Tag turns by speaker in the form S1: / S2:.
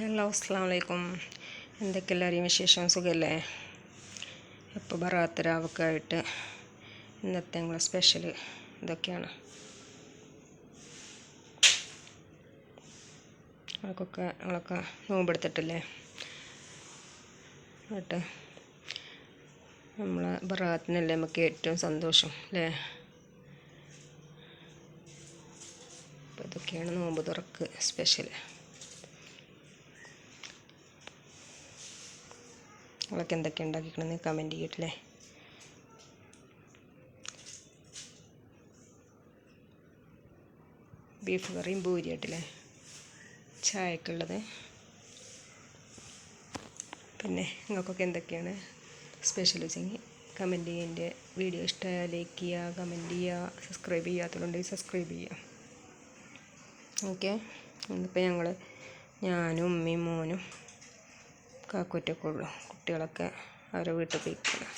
S1: Hello അസ്സാം വലൈക്കും എന്തൊക്കെ എല്ലാവരെയും വിശേഷം? സുഖമല്ലേ ഇപ്പോൾ ബറാത്ത് രാവൊക്കെ ആയിട്ട് ഇന്നത്തെ ഞങ്ങളെ സ്പെഷ്യൽ ഇതൊക്കെയാണ്. ഞങ്ങൾക്കൊക്കെ ഞങ്ങളൊക്കെ നോമ്പെടുത്തിട്ടില്ലേ എന്നിട്ട് നമ്മളെ ബറാത്തിനല്ലേ നമുക്ക് ഏറ്റവും സന്തോഷം അല്ലേ? അപ്പോൾ ഇതൊക്കെയാണ് നോമ്പ് തുറക്ക് സ്പെഷ്യൽ നിങ്ങളൊക്കെ എന്തൊക്കെ ഉണ്ടാക്കിക്കണമെന്ന് കമന്റ് ചെയ്യട്ടില്ലേ ബീഫ് കറിയും പൂരിയായിട്ടില്ലേ ചായക്കുള്ളത് പിന്നെ നിങ്ങൾക്കൊക്കെ എന്തൊക്കെയാണ് സ്പെഷ്യൽ വെച്ചെങ്കിൽ കമന്റ് ചെയ്യുക. എന്റെ വീഡിയോ ഇഷ്ടമായാൽ ലൈക്ക് ചെയ്യുക കമന്റ് ചെയ്യുക സബ്സ്ക്രൈബ് ചെയ്യാത്തതുകൊണ്ടെങ്കിൽ സബ്സ്ക്രൈബ് ചെയ്യുക. ഓക്കെ ഇന്നിപ്പോൾ ഞങ്ങൾ ഞാനും ഉമ്മയും മോനും ഉള്ളു കുട്ടികളൊക്കെ അവരെ വീട്ടിൽ പോയിക്കണം